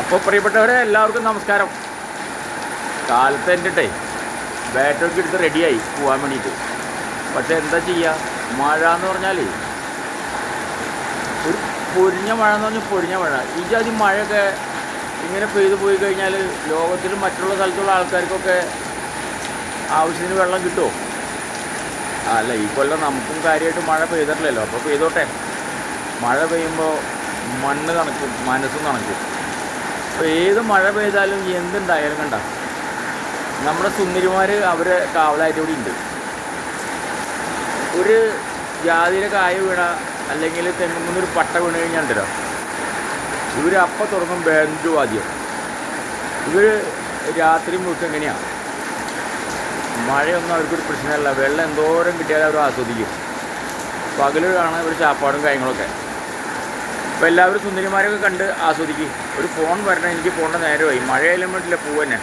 അപ്പോൾ പ്രിയപ്പെട്ടവരെ എല്ലാവർക്കും നമസ്കാരം. കാലത്ത് എന്റെ ബാറ്റൊക്കെ എടുത്ത് റെഡിയായി പോകാൻ വേണ്ടിയിട്ട്. പക്ഷേ എന്താ ചെയ്യുക മഴ എന്ന് പറഞ്ഞാൽ ഒരു പൊരിഞ്ഞ മഴ എന്ന് പറഞ്ഞാൽ പൊരിഞ്ഞ മഴ. ഈ ജാതി മഴയൊക്കെ ഇങ്ങനെ പെയ്തു പോയി കഴിഞ്ഞാൽ ലോകത്തിൽ മറ്റുള്ള സ്ഥലത്തുള്ള ആൾക്കാർക്കൊക്കെ ആവശ്യത്തിന് വെള്ളം കിട്ടുമോ അല്ല ഈ കൊല്ലം നമുക്കും കാര്യമായിട്ട് മഴ പെയ്തിട്ടില്ലല്ലോ. അപ്പോൾ പെയ്തോട്ടെ. മഴ പെയ്യുമ്പോൾ മണ്ണ് കണക്കും മനസ്സും തണുക്കും അപ്പോൾ ഏത് മഴ പെയ്താലും എന്തുണ്ടായാലും കണ്ട? നമ്മുടെ സുന്ദരിമാർ അവരെ കാവലായിട്ട് ഇവിടെ ഉണ്ട്. ഒരു ജാതിയുടെ കായ വീണ അല്ലെങ്കിൽ തെങ്ങുന്നൊരു പട്ട വീണ് കഴിഞ്ഞാൽ ഉണ്ടല്ലോ? ഇവർ അപ്പം തുടങ്ങും ബാൻഡ് വാദ്യം ഇവർ രാത്രി മുഴുവൻ എങ്ങനെയാണ് മഴയൊന്നും അവർക്കൊരു പ്രശ്നമല്ല. വെള്ളം എന്തോരം കിട്ടിയാലും അവർ ആസ്വദിക്കും. പകലാണ് ഇവർ ചാപ്പാടും കാര്യങ്ങളൊക്കെ. അപ്പോൾ എല്ലാവരും സുന്ദരിമാരെയൊക്കെ കണ്ട് ആസ്വദിക്കും. ഒരു ഫോൺ വരണം എനിക്ക് പോകേണ്ട നേരമായി. മഴയിലും വേണ്ടില്ല പൂ തന്നെ